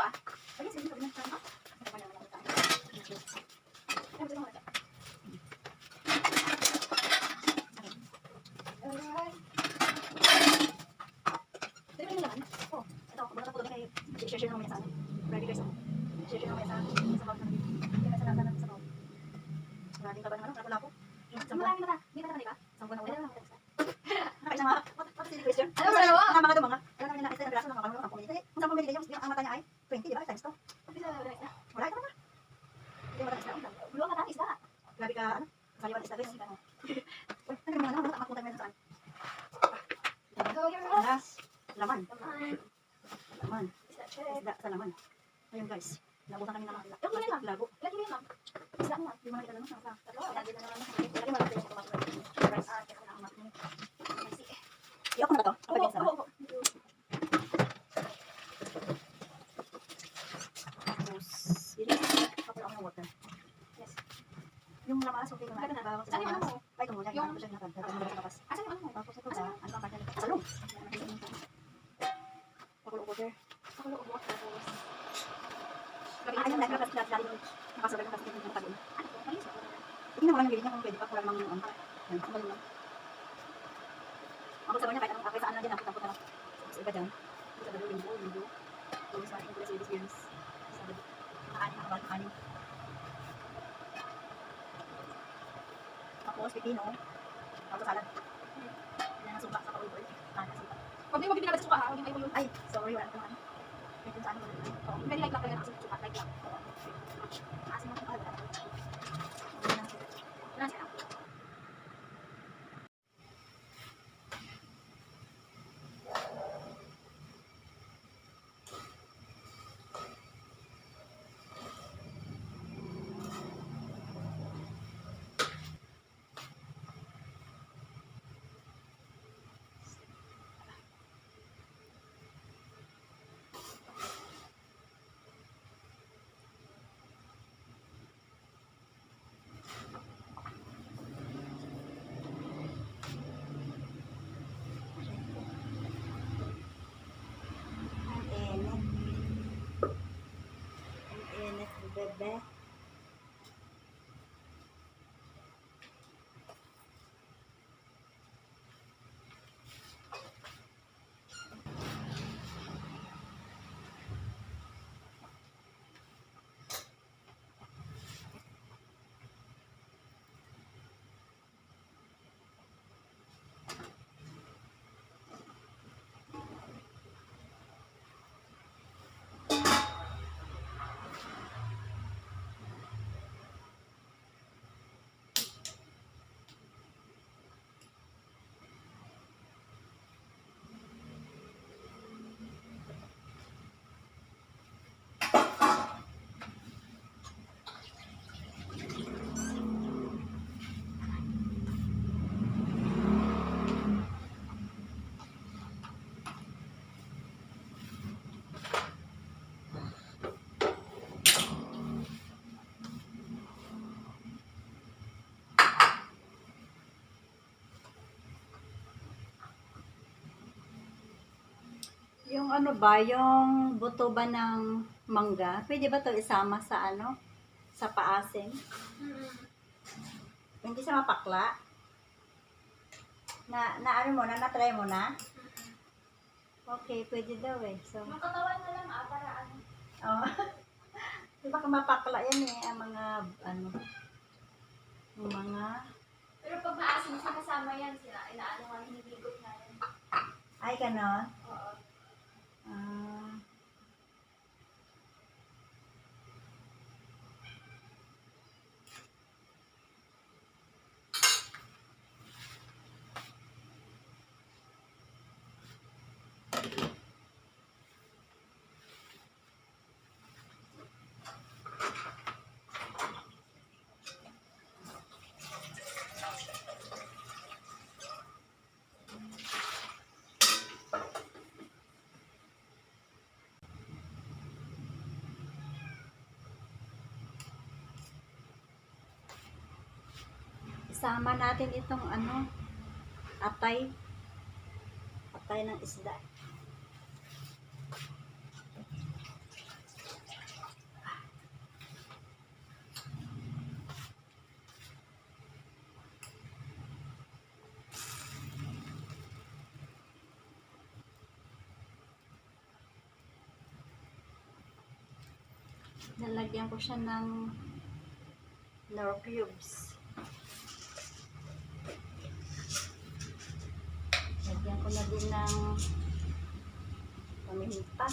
Ayun, sige, sabi na. Tama. Tama na lang tayo. Ayun, sige, mga Alright. Pero yun naman. Oh, naman ano. Ready guys, oh. Share-share naman sa sa bawat natin. Hindi na sa bawat. Maraming ka ba naman? Wala po. Marami na ba? Hindi na ba? Sampo na? Ano ba naman? Mga mga dumanga. Wala namin na isa na braso ng mga kamulong ang pumili. Kung saan pumili yung ang mata niya ay 20, di ba? Times to. Wala ito na. Hindi mata isda. Luwa ka isda. Grabe ka, ano? Saliwan isda guys. Uy, ano naman ano? Makunta mo saan? Alas, laman. Laman. Isda sa laman. Ayun guys. Nabutan kami ng mga Yung kunin lang. lago. Lagi mo yun, ma'am. Isda mo. Mo nakita naman. Sa Tatlo, lagi na naman. Lagi mo nakita yung kumakas. Rice. Ah, teka lang, ma'am. Iyok ko na ba to? Okay, guys. opo, opo. Tapos, yun yung couple of water. Yes. Yung lamas, okay ko na. Ano na? Bago sa Ano yung ano mo? Ay, mo. Yan, Yung- yung siya nakanta. Ito mo lakas. Asan yung ano mo? Tapos ito ba? Ano ang. Couple of water. Pakulo, ubo, tapos. Ayun, dahil kasi dahil dahil nakasabay ng kasi ng? Ayun, so, Hindi na walang bilhin niya kung pwede pa. Wala mang ano. Yan, kumain lang. Ako sabi niya, kahit anong kahit saan na din, nakita ko na. Sa iba dyan. Sa dalo, linggo, linggo. Yung sa ating English Series. Sa dalo. Nakaani, nakabalik, nakaani. Tapos, pipino. Tapos salad. Yan ang suka sa kauloy. Ah, suka. Huwag mo yung binilabas sa suka, ha? Huwag yung ayaw yung... Ay, Yung ano ba, yung buto ba ng mangga, pwede ba to isama sa ano? Sa paasin? Hindi siya mapakla? Na, na ano mo na, na-try mo na? Okay, pwede daw eh. So, Makatawan na lang, ah, para ano. oh. Di ba mapakla yan eh, ang mga, ano, yung mga, Pero pag maasim sa kasama yan, sila, inaano nga, hinihigot na yan. ay ganon. Oo. Ah. Isama natin itong ano, atay. Atay ng isda. Nalagyan ko siya ng nor cubes. Din ng paminta.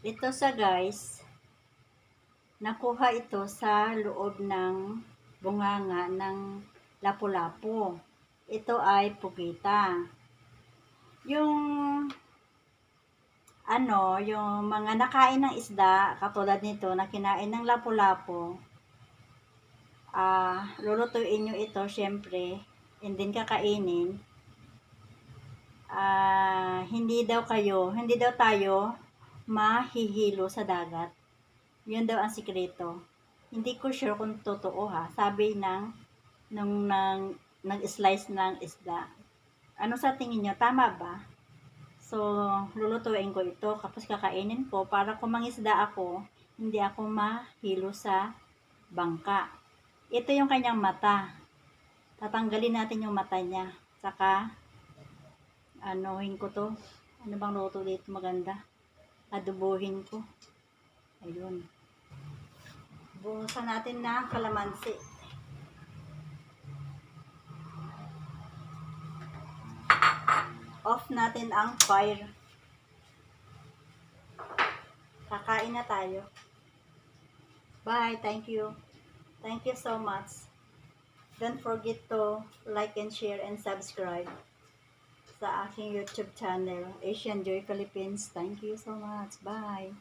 Ito sa guys, nakuha ito sa loob ng bunganga ng lapu-lapu. Ito ay pugita. Yung ano, yung mga nakain ng isda, katulad nito, na kinain ng lapu-lapu, ah, lulutuin nyo ito, syempre, and then kakainin, ah, hindi daw kayo, hindi daw tayo mahihilo sa dagat. Yun daw ang sikreto. Hindi ko sure kung totoo ha. Sabi ng nung nang nag-slice ng isda. Ano sa tingin nyo? Tama ba? So, lulutuin ko ito. Tapos kakainin ko para kung mangisda ako, hindi ako mahilo sa bangka. Ito yung kanyang mata. Tatanggalin natin yung mata niya. Saka, anuhin ko to. Ano bang luto dito maganda? adubuhin ko. Ayun. Buhusan natin ng kalamansi. Natin ang fire. Kakain na tayo. Bye. Thank you. Thank you so much. Don't forget to like and share and subscribe sa aking YouTube channel, Asian Joy Philippines. Thank you so much. Bye.